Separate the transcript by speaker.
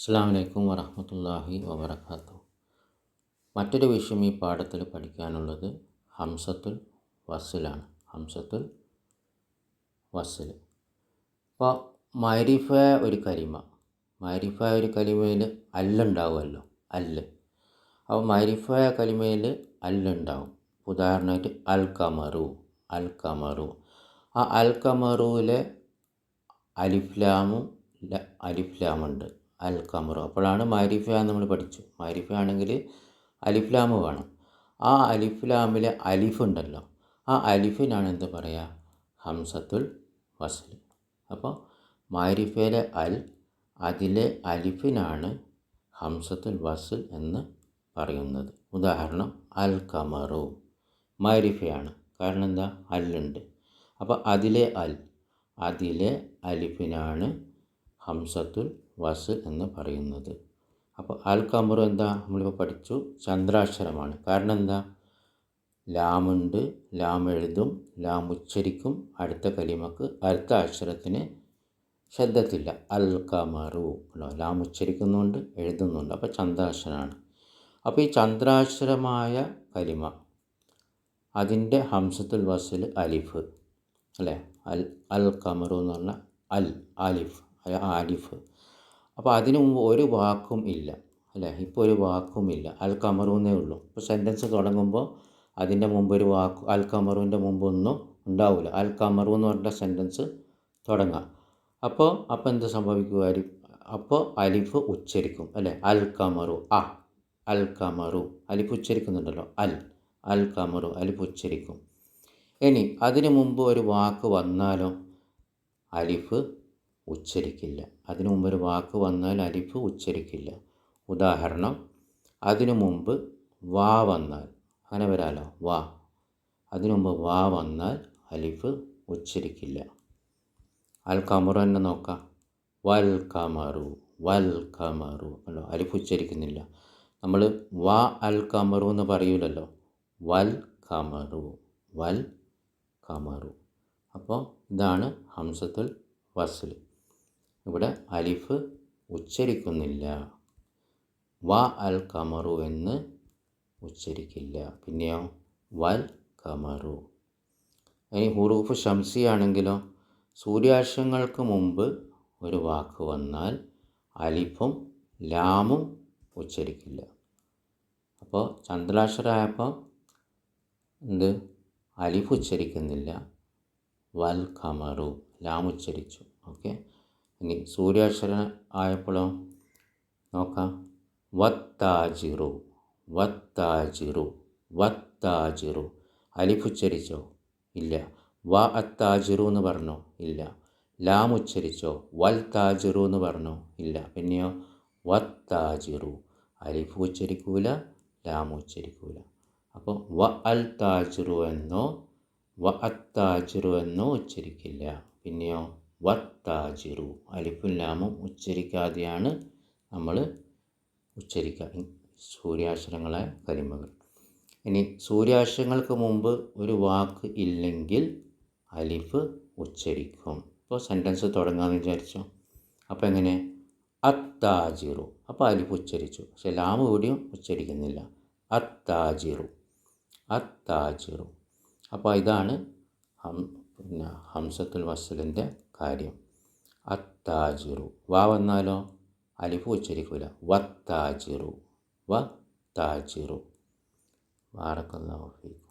Speaker 1: അസ്സാം വലൈക്കും വറഹമത്തല്ലാഹി വബർക്കാത്തു മറ്റൊരു വിഷയം ഈ പാഠത്തിൽ പഠിക്കാനുള്ളത് ഹംസത്തുൽ വസ്സിലാണ്. ഹംസത്തുൽ വസ്സിൽ ഇപ്പോൾ മരിഫ ഒരു കരിമ. മരിഫ ഒരു കലിമയിൽ അല്ലുണ്ടാവുമല്ലോ. അല്ല്. അപ്പോൾ മരിഫ കലിമയിൽ അല്ലുണ്ടാവും. ഉദാഹരണമായിട്ട് അൽ കമറു അൽ കമറു ആ അൽ കമറുവിലെ അലിഫ്ലാമും അലിഫ്ലാമുണ്ട്. അൽ കമറു അപ്പോഴാണ് മാരിഫ നമ്മൾ പഠിച്ചു. മാരിഫ ആണെങ്കിൽ അലിഫ്ലാമ് വേണം. ആ അലിഫ്ലാമിലെ അലിഫ് ഉണ്ടല്ലോ ആ അലിഫിനാണ് എന്ത് പറയുക ഹംസത്തുൽ വസ്ൽ. അപ്പോൾ മാരിഫയിലെ അൽ അതിലെ അലിഫിനാണ് ഹംസത്തുൽ വസൽ എന്ന് പറയുന്നത്. ഉദാഹരണം അൽ കമറു മാരിഫയാണ് കാരണം എന്താ? അല്ലുണ്ട് അപ്പോൾ അതിലെ അൽ അതിലെ അലിഫിനാണ് ഹംസത്തുൽ വസ് എന്ന് പറയുന്നത്. അപ്പോൾ അൽ കമറു എന്താ? നമ്മളിപ്പോൾ പഠിച്ചു. ചന്ദ്രാക്ഷരമാണ്. കാരണം എന്താ? ലാമുണ്ട് ലാം എഴുതും ലാം ഉച്ചരിക്കും. അടുത്ത കലിമക്ക് അടുത്ത അക്ഷരത്തിന് ശബ്ദത്തില്ല. അൽ കമറു ലാം ഉച്ചരിക്കുന്നുണ്ട് എഴുതുന്നുണ്ട്. അപ്പോൾ ചന്ദ്രാക്ഷരമാണ്. അപ്പോൾ ഈ ചന്ദ്രാക്ഷരമായ കലിമ അതിന്റെ ഹംസത്തുൽ വസിൽ അലിഫ് അല്ലേ? അൽ അൽ കമറു എന്ന് പറഞ്ഞാൽ അൽ ആലിഫ് ആലിഫ്. അപ്പോൾ അതിനു മുമ്പ് ഒരു വാക്കും ഇല്ല അല്ലേ? ഇപ്പോൾ ഒരു വാക്കും ഇല്ല. അൽ കമറൂന്നേ ഉള്ളൂ. ഇപ്പോൾ സെന്റൻസ് തുടങ്ങുമ്പോൾ അതിന്റെ മുമ്പ് ഒരു വാക്ക് അൽ കമറൂന്റെ മുമ്പ് ഒന്നും ഉണ്ടാവില്ല അൽ കമറു എന്ന് പറഞ്ഞ സെന്റൻസ് തുടങ്ങാം. അപ്പോൾ അപ്പോൾ എന്ത് സംഭവിക്കുമായിരിക്കും? അപ്പോൾ അലിഫ് ഉച്ചരിക്കും അല്ലേ? അൽ കമറു അ അൽ കമറു അലിഫ് ഉച്ചരിക്കുന്നുണ്ടല്ലോ അൽ അൽ കമറു അലിഫ് ഉച്ചരിക്കും. ഇനി അതിനു മുമ്പ് ഒരു വാക്ക് വന്നാലോ? അലിഫ് ഉച്ചരിക്കില്ല. അതിനു ഒരു വാക്ക് വന്നാൽ അലിഫ് ഉച്ചരിക്കില്ല. ഉദാഹരണം അതിനു മുമ്പ് വാ വന്നാൽ അങ്ങനെ വരാലോ? വാ. അതിനു മുമ്പ് വാ വന്നാൽ അലിഫ് ഉച്ചരിക്കില്ല. അൽ കമറു തന്നെ നോക്കാം. വൽ കമറു വൽ കമറു അല്ലോ അലിഫ് ഉച്ചരിക്കുന്നില്ല. നമ്മൾ വാ അൽ കമറു എന്ന് പറയൂലല്ലോ. വൽ കമറു വൽ കമറു അപ്പോൾ ഇതാണ് ഹംസത്തുൽ വസ്ൽ ഇവിടെ അലിഫ് ഉച്ചരിക്കുന്നില്ല. വ അൽ കമറു എന്ന് ഉച്ചരിക്കില്ല. പിന്നെയോ വൽ കമറു ഇനി ഹുറൂഫ് ശംസിയാണെങ്കിലോ സൂര്യാശങ്ങൾക്ക് മുമ്പ് ഒരു വാക്ക് വന്നാൽ അലിഫും ലാമും ഉച്ചരിക്കില്ല. അപ്പോൾ ചന്ദ്രാക്ഷരായപ്പോൾ എന്ത്? അലിഫ് ഉച്ചരിക്കുന്നില്ല. വൽ കമറു ലാം ഉച്ചരിച്ചു. ഓക്കെ? ഇനി സൂര്യാക്ഷരം ആയപ്പോഴോ? നോക്കാം. വത്താജിറു വത്താജിറു വത്താജിറു. അലിഫുച്ചരിച്ചോ ഇല്ല. വ അത്താജിറു എന്ന് പറഞ്ഞു? ഇല്ല. ലാം ഉച്ചരിച്ചോ? വൽ താജിറു എന്ന് പറഞ്ഞു? ഇല്ല. പിന്നെയോ? വത്താജിറു. അലിഫ് ഉച്ചരിക്കൂല ലാം ഉച്ചരിക്കൂല. അപ്പോൾ വ അൽ താജിറു എന്നോ വ അത്താജിറു എന്നോ ഉച്ചരിക്കില്ല. പിന്നെയോ? വത്താജിറു. അലിഫും ലാമും ഉച്ചരിക്കാതെയാണ് നമ്മൾ ഉച്ചരിക്കുക സൂര്യാക്ഷരങ്ങളായ കരിമകൾ. ഇനി സൂര്യാക്ഷരങ്ങൾക്ക് മുമ്പ് ഒരു വാക്ക് ഇല്ലെങ്കിൽ അലിഫ് ഉച്ചരിക്കും. ഇപ്പോൾ സെന്റൻസ് തുടങ്ങാമെന്ന് വിചാരിച്ചോ? അപ്പോൾ എങ്ങനെ? അത്താജിറു. അപ്പോൾ അലിഫ് ഉച്ചരിച്ചു. പക്ഷേ ലാമ് കൂടിയും ഉച്ചരിക്കുന്നില്ല. അത്താജിറു. അത്താജിറു. അപ്പോൾ ഇതാണ് ഹം പിന്നെ ഹംസത്തുൽ വസ്സലിന്റെ കാര്യം. അത്താജിറു. വ വന്നാലോ? അലിഫ് ഉച്ചരിക്കൂല. വത്താജിറു. വ താജിറു ബാറക്കല്ലാഹു ഫീക്കും.